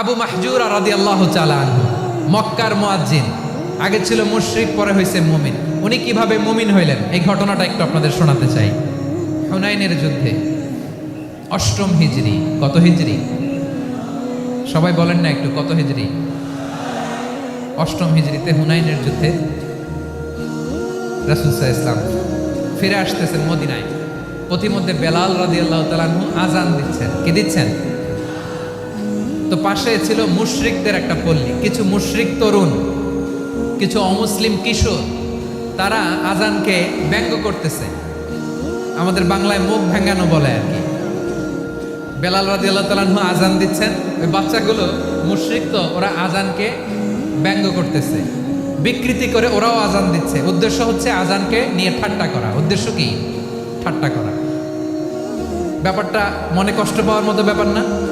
আবু মাহজুর রাদি আল্লাহ চালান মক্কার মোয়াজ্জিন। আগে ছিল মুশরিক, পরে হয়েছে মুমিন। উনি কীভাবে মুমিন হইলেন? এই ঘটনাটা একটু আপনাদের শোনাতে চাই। হুনাইনের যুদ্ধে অষ্টম হিজরি, কত হিজরি? সবাই বলেন না একটু, কত হিজরি? অষ্টম হিজরিতে হুনাইনের যুদ্ধে রাসুলসাহ ইসলাম ফিরে আসতেছেন মদিনায়। পথিমধ্যে বেলাল রাদি আল্লাহ তালানহু আজান দিচ্ছেন। কি দিচ্ছেন? তো পাশে ছিল মুশরিকদের একটা পল্লী, কিছু মুশরিক তরুণ, কিছু অমুসলিম কিশোর, তারা আজানকে ব্যঙ্গ করতেছে। আমাদের বাংলায় মুখ ভেঙ্গানো বলে আর কি। বেলাল রাজি আল্লাহ তালাহু আজান দিচ্ছেন, ওই বাচ্চাগুলো মুশরিক তো, ওরা আজানকে ব্যঙ্গ করতেছে। বিকৃতি করে ওরাও আজান দিচ্ছে। উদ্দেশ্য হচ্ছে আজানকে নিয়ে ঠাট্টা করা। উদ্দেশ্য কি? ঠাট্টা করা। ব্যাপারটা মনে কষ্ট পাওয়ার মতো ব্যাপার না।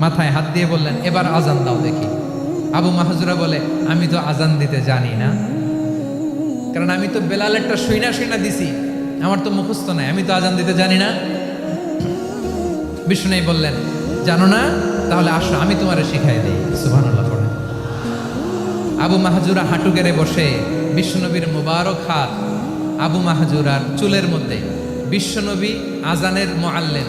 মাথায় হাত দিয়ে বললেন, এবার আজান দাও দেখি। আবু মাহাজুরা বলে, আমি তো আজান দিতে জানি না। কারণ আমি তো বেলালেরটা শুইনা শুইনা দিছি। আমার তো মুখস্থ নাই, আমি তো আজান দিতে জানি না। বিষ্ণু বললেন, জানো না? তাহলে আসো, আমি তোমারে শিখাই দিই। সুবহানাল্লাহ আবু মাহাজুরা হাঁটু গেড়ে বসে বিশ্বনবীর মুবারক হাত আবু মাহাজুরার চুলের মধ্যে। বিশ্বনবী আজানের মোয়াল্লেন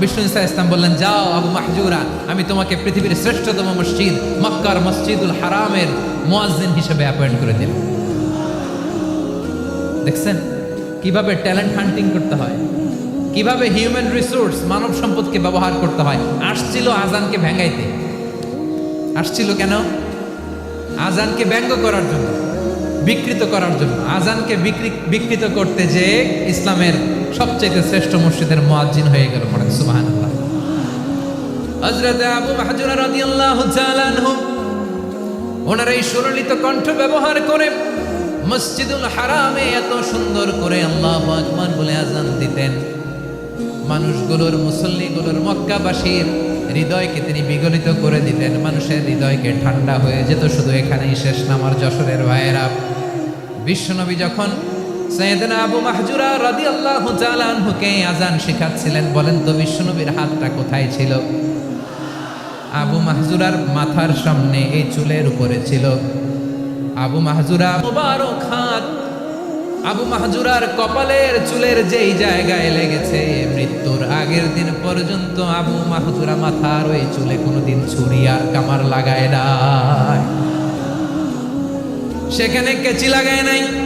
বিষ্ণু ইসা ইসলাম বললেন, যাও আবু মাহজুরা, আমি তোমাকে পৃথিবীর শ্রেষ্ঠতম মসজিদ, মক্কার মসজিদুল হারামের মোয়াজিন হিসেবে অ্যাপয়েন্ট করে দিল দেখছেন? কীভাবে ট্যালেন্ট হান্টিং করতে হয়? কীভাবে হিউম্যান রিসোর্স মানব সম্পদকে ব্যবহার করতে হয়? আসছিল আজানকে ভেঙাইতে আসছিল কেন? আজানকে ব্যঙ্গ করার জন্য, বিকৃত করার জন্য। আজানকে বিকৃ- বিকৃত করতে যে ইসলামের সবচেয়ে শ্রেষ্ঠ মসজিদের মুয়াজ্জিন হয়ে গেল পড়েন হযরত আবু মাহজুরা রাদিয়াল্লাহু তাআলা ওনার এই সুললিত কণ্ঠ ব্যবহার করে মসজিদুল হারামে এত সুন্দর করে আল্লাহ আকবার বলে আজান দিতেন। মানুষগুলোর, মুসল্লিগুলোর, মক্কাবাসীর হৃদয়কে তিনি বিগলিত করে দিতেন। মানুষের হৃদয়কে ঠান্ডা হয়ে যেত, শুধু এখানেই শেষ নামার যশোরের ভাইয়েরা। বিশ্বনবী যখন সৈয়দনা আবু মাহজুরা রাদি আল্লাহ আনহুকে আজান শেখাচ্ছিলেন, বলেন, তো বিশ্বনবীর হাতটা কোথায় ছিল? আবু মাহজুরার মাথার সামনে এই চুলের উপরে ছিল। আবু মাহজুরা, মুবারক হাত। আবু মাহজুরার কপালের চুলের যেই জায়গায় লেগেছে, মৃত্যুর আগের দিন পর্যন্ত আবু মাহজুরা মাথার ওই চুলে কোনোদিন ছুরি আর কামার লাগায় নাই। সেখানে কেচি লাগায় নাই।